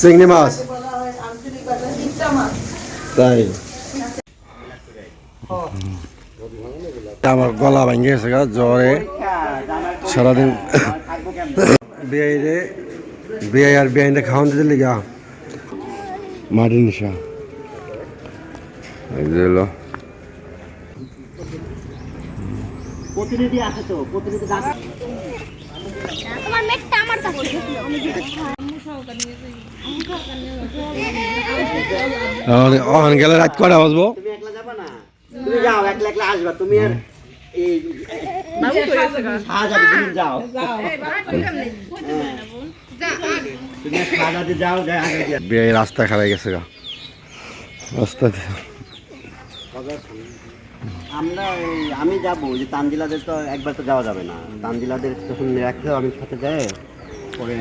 চিংড়ি মাছ তাই। আমার গলা ভেঙে গেছে গা জ্বরে। সারাদিন বিয়ে বিয়ে আর বিয়ে খাওয়ান দিতে লিগা। মাটির নিশা। এই যে হলো প্রতিনিধি আছে তো প্রতিনিধি তোমার আমার কাছে। আমি অন গেলে রাত কটা বাজবো? তুমি একলা যাবা না? তুমি যাও একলা একলা আসবা। তুমি আর এই শাহজাদি তুমি যাও। তুমি আর শাহজাদি যাও যাই আগে গিয়ে বিয়ে রাস্তা খারাই গেছে গা। রাস্তা আমরা এই আমি যাব। যে তানজিলাদের তো একবার তো যাওয়া যাবে না। তানজিলাদের তখন রাখতে আমি সাথে যাই। পরে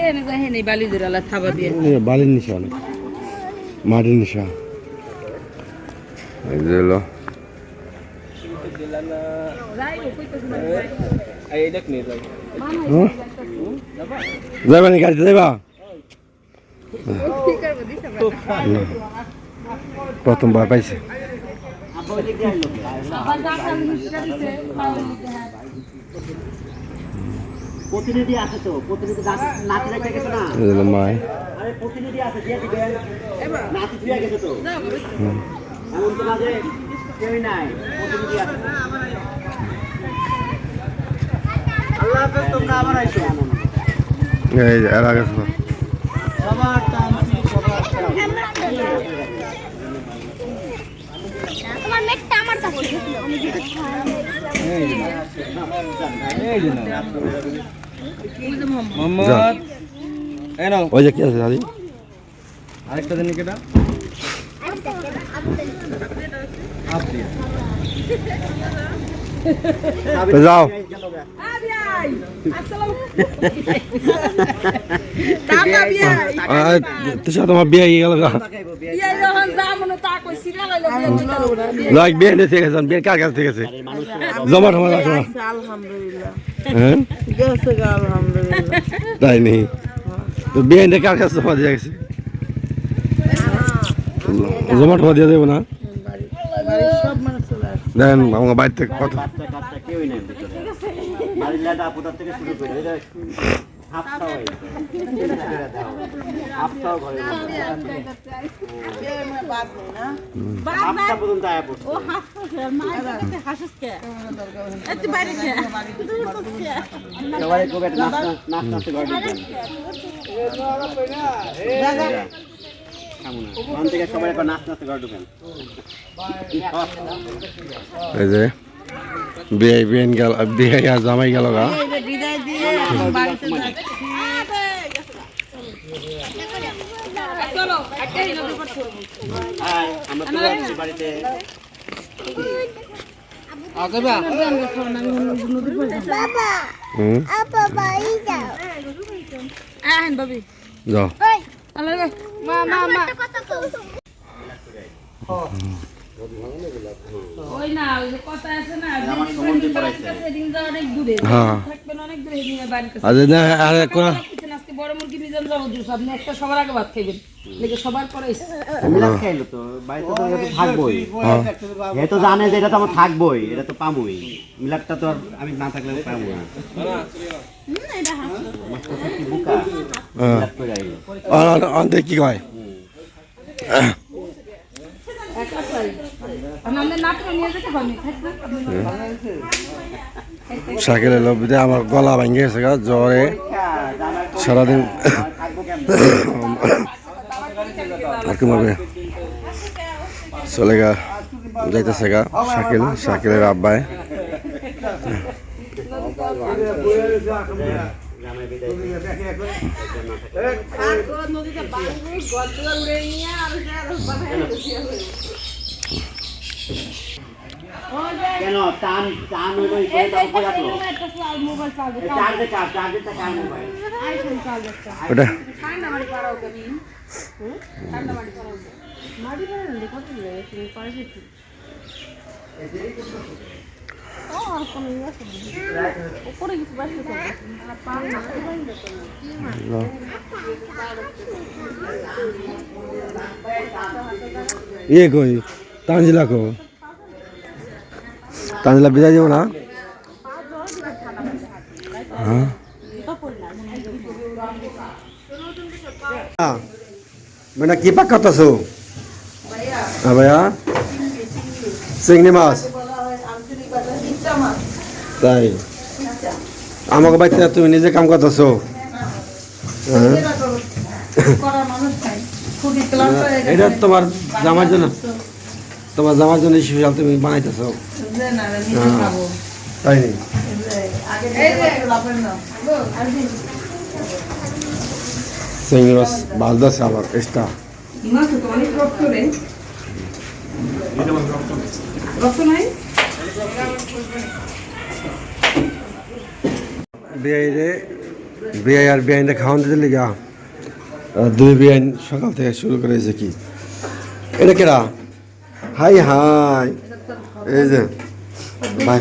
যাই নেই বালি ধরে থাবা দিয়ে এ, বালির নিশা অনেক। মাটির নিশা। এই যে হলো হ্যাঁ? যাবা নি গাড়িতে যাবা প্রথমবার পাইছে ওই দিক দিয়ে আসলো প্রতিনিধি আছে তো প্রতিনিধি নাচ- নাচে গেছে না? মায়। আরে প্রতিনিধি আছে দিয়ে দিবেন নাচে দিয়ে গেছে তো। এমন তো না যে কেউই নাই প্রতিনিধি আছে। আল্লাহ হাফেজ তোমরা আবার আইসো। এই যে এর আগে সবার টানছি সবার তোমার মেঘটা আমার আমি যেটা যা। ওই যে কি আছে দাদি? আরেকটা জানি কেটা যাও। তোমার বিয়ে গেল লাইক বিয়ে নিয়ে থেকে গেছেন বিয়ে কার কাছ থেকে গেছে জমা টমা রাখো না হ্যাঁ তাই নেই তো বিয়ে নিয়ে কার কাছে জমা দিয়ে গেছে জমা টমা দিয়ে দেবো না দেখেন আমার বাড়ি থেকে কত হাফটাও হাফটাও ঘরে হাফটা পর্যন্ত আয়া পড়ছে। সবাই খুব একটা নাচ নাচতে ঢুকবেন এই যে গেল আর জামাই গেল গা। দিয়ে বাড়িতে যাচ্ছি বাড়িতে যাও। মা মা মা। ওই না ওই যে কথা আছে না আমার সম্বন্ধে পড়াইছে। সেদিন যা অনেক দূরে। হ্যাঁ। থাকবেন অনেক দূরে এদিন বাড়িতে আজ না আরে কোন রাখতেছেন আজকে বড় মুরগি নিজাম যাব জুস আপনি একটা সবার আগে ভাত খাইবেন। লেগে সবার পরে মিলাদ খাইলো তো বাড়িতে তো এটা থাকবোই। এ তো জানে যে এটা তো আমার থাকবোই এটা তো পাবোই মিলাদটা তো আর আমি না থাকলে পাবো না। কি কি কয়। সাইকেলে লবিতে আমার গলা ভেঙে গেছে জ্বরে। সারাদিন আর কি মারবে? চলে গা, যাইতেছে গা, সাইকেল, সাইকেলের আব্বায়। জামাই বিদায় কেন? টান টান মোবাইল চার্জ এই চার্জে। কার মোবাইল? আইফোন চার্জ একটা। ওটা। ঠান্ডা মারি পারাও কবি ঠান্ডা মারি পারাও মারি পারাও কত পারবে ইয়ে কই তানজিলা কো তানজিলা বিদায় যাব না হ্যাঁ মানে কি পাক করতেছো হ্যাঁ ভাইয়া চিংড়ি মাছ তাই? আমাকে বাড়িতে তুমি নিজে কাম করতেছো? হ্যাঁ? এটা তোমার জামার জন্য তোমার জামার জন্য স্পেশাল তুমি বানাইতেছো। তাই নি মাছ ভাজতেছে আবার এক্সট্রা রক্ত নাই? বিআইরে বিআই আর বিআইনটা খাওয়ান দিতে লিগা। দুই বিআইন সকাল থেকে শুরু করেছে কি। এটা কেরা? Hi hi. এই যে ভাই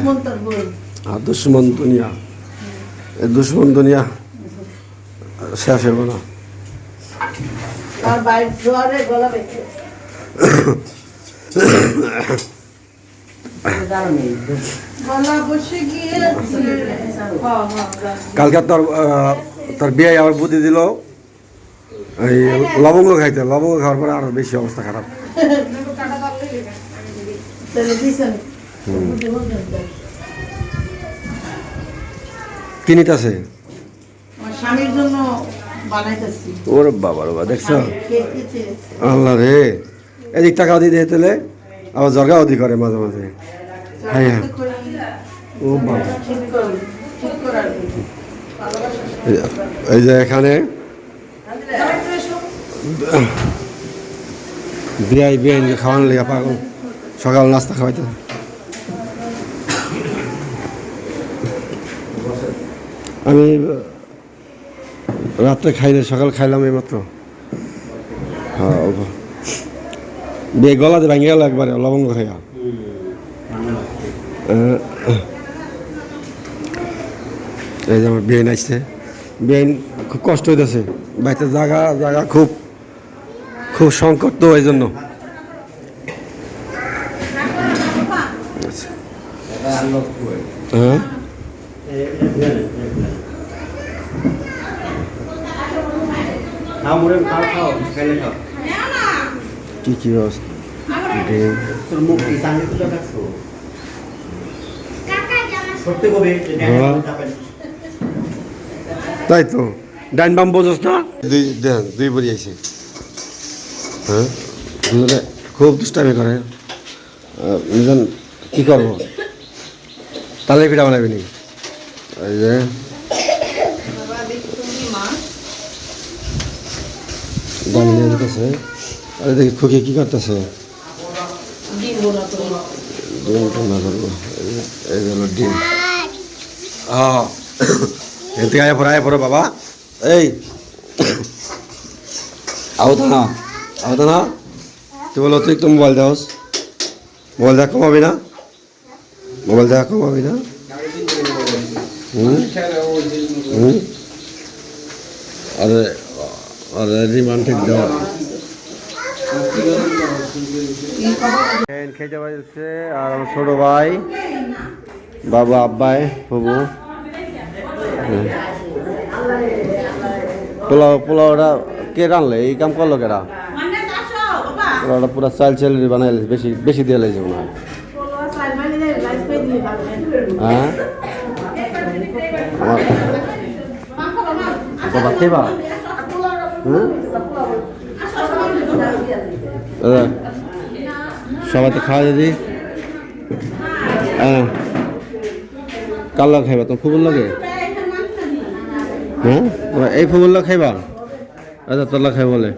আর দুশ্মন দুনিয়া। এই দুশ্মন দুনিয়া শেষ হব না। গলা কালকে তোর তোর বিয়ে আবার বুদ্ধি দিল। এই লবঙ্গ খাইতে লবঙ্গ খাওয়ার পরে আরও বেশি অবস্থা খারাপ। তাহলে দিছেন কি নিতেছে? আমার স্বামীর জন্য ওর বাবা বাবা দেখছ? আল্লাহ রে। এদিক টাকা দিয়ে তেলে আবার জর্গা অধি করে মাঝে মাঝে। হ্যাঁ হ্যাঁ। ও এই- এই যে এখানে বিয়াই বিয়াই খাওয়ানো লেগে পাগল। সকাল নাস্তা খাওয়াইতে। আমি রাত্রে খাইলে, সকাল খাইলাম এইমাত্র। হ্যাঁ ও- বিয়ে গলাতে ভেঙে গেল একবারে, লবঙ্গ খাইয়া। এই যে আমার বেআইন আসছে। বেআইন খুব কষ্ট হইতেছে। বাড়িতে জায়গা জায়গা খুব খুব সংকট তো এই জন্য। হ্যাঁ? কি কি জামা সত্যি কবে। তাই তো? ডাইন বাম বোঝস না? দুই দেন দুই বড়ি আইছে। হ্যাঁ? খুব দুষ্টামি করে। দুজন কি করব? তালে পিঠা বানাবি নি এই যে। দামি আরে দেখি খুকি কি করতেছে? এই হলো ডিম। এর থেকে আয় পড়ো, আয় বাবা। এই। আহত না আহত না তুই বলো একটু মোবাইল দাওস মোবাইল দেখা কমাবি না? মোবাইল দেখা কমাবি না? আরে আরে রিমান্ড দেওয়া। খেতে পারছে আর আমার ছোট ভাই, বাবা, আব্বাই বাবু পোলাও, পোলাওটা কে রানলে? এই কাম করল কেরা? পোলাওটা পুরো চাল চাল বানাই বেশি বেশি দিয়ে লাগছে মনে হয়। সবাই তো খাওয়া যদি হ্যাঁ। কার লগ খাইবা? তোমার ফুবুর লগে? হ্যাঁ এই লগ খাইবা? আচ্ছা তোর লগ খাইবা বলে।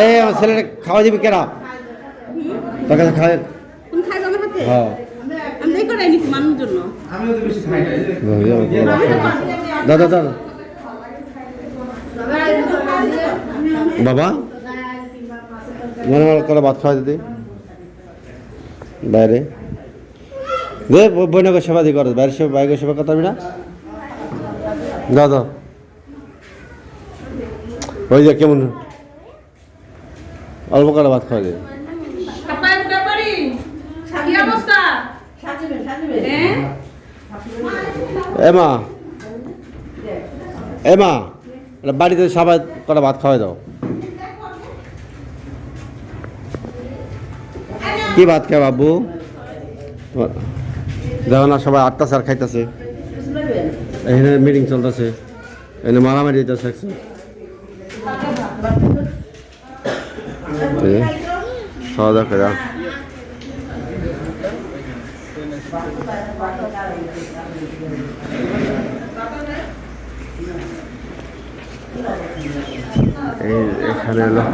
এই আমার ছেলেটা খাওয়া দিবি কেরা? তোর কাছে খাওয়া হ্যাঁ আমি এই করে নিচ্ছি মানুষের জন্য দাদা দাদা। বাবা? মনে মনে করে ভাত খাওয়া দিদি। বাইরে। দে বইনাকে সেবা দি করে বাইরে সেবা বাইরে সেবা করতে না? দাদা। ওই যে কেমন? অল্প করে ভাত খাওয়া দিদি আপনার অবস্থা? হ্যাঁ? এমা। এমা বাড়িতে সবাই কটা ভাত খাওয়াই দাও। কি ভাত খায় বাবু দেখো না, সবাই আটটা সার খাইতেছে। এখানে মিটিং চলতেছে। এখানে মারামারি হইতেছে একশো। করে এই এখানে হলো